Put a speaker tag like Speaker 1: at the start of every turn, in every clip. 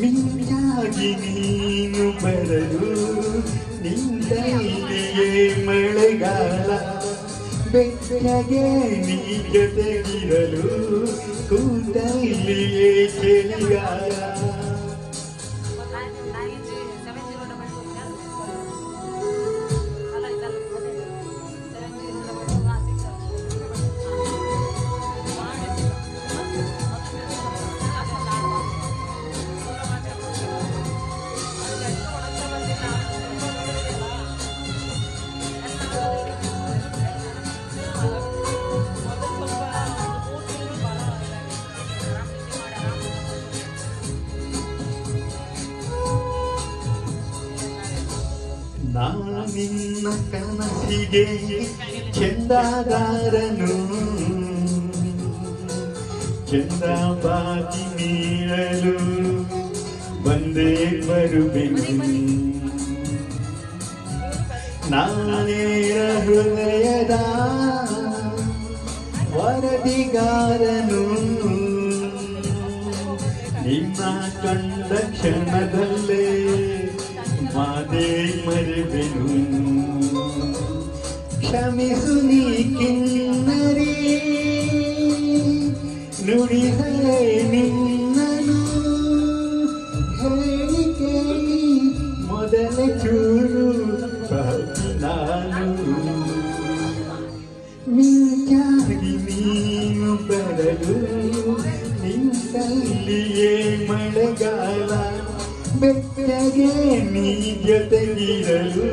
Speaker 1: ಮಿಂಚಾಗಿ ನೀನು ಬರಲು ನಿಂತಲ್ಲಿಯೇ ಮಳೆಗಾಲ. ಬೆಟ್ಟಗೆ ನೀ ಜೊತೆಗಿರಲು ಕೂತಲ್ಲಿಯೇ ಚಳಿಗಾಲ. ನಾನು ನಿನ್ನ ಕನಸಿಗೆ ಚಂದಾದಾರನು. ಚಂದ ಬಾತಿ ನೀಡಲು ಬಂದೇ ಬರುವೆನು. ನಾನೇರ ಹೃದಯದ ವರದಿಗಾರನು. ನಿಮ್ಮ ಕಂಡ ಕ್ಷಣದಲ್ಲೇ ನುಡಿದರೆ ನಿನ್ನನು ಹೇಳಿ ಕೇಳಿ ಮೊದಲ ಚೂರು ನಾನು. ಮಿಂಚಾಗಿ ನೀನು ಬರಲು ನಿಂತಲ್ಲಿಯೇ ಮಳೆಗಾಲ ಬೆಟ್ಟಗೆ ನೀ ಜೊತೆಗಿರಲು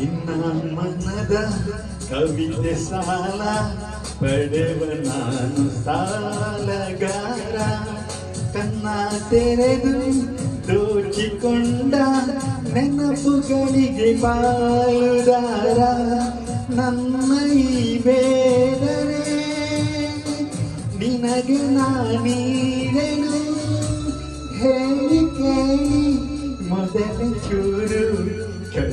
Speaker 1: ನಿನ್ನ ಮನದ ಕವಿತೆ ಸಾಲ ಪಡೆವ ನಾನು ಸಾಲಗಾರ ಕನ್ನ ತೆರೆದು ದೋಚಿಕೊಂಡ ನೆನಪುಗಳಿಗೆ ಬಾಳುದಾರ ನನ್ನ ಈ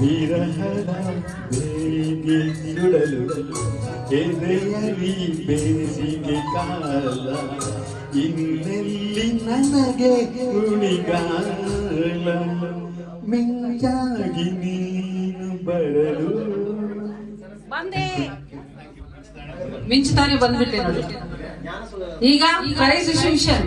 Speaker 1: ವಿರಹದ ಬೇಗೆ ಸುಡಲು ಎದೆಯಲಿ ಬೇಸಿಗೆ ಕಾಲ ಇನ್ನೆಲ್ಲಿ ನನಗೆ ಕುಣಿಗಾಲ ಮಿಂಚಾಗಿ ನೀನು ಬರಲು
Speaker 2: ಮಿಂಚುತ್ತಾನೆ ಬಂದ್ಬಿಟ್ಟೆ ನೋಡಿ. ಈಗ ಪ್ರೈಸ್ ಡಿಸ್ಟ್ರಿಬ್ಯೂಷನ್